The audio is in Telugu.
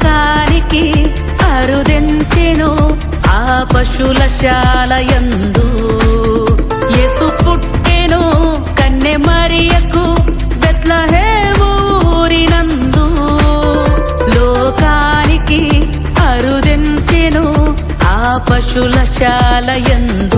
లోకానికి అరుదెంచెను ఆ పశుల శాలయందు ఎసు పుట్టెను కన్నె మరియకు బెత్లహేవూరినందు లోకానికి అరుదెంచెను ఆ పశుల శాలయందు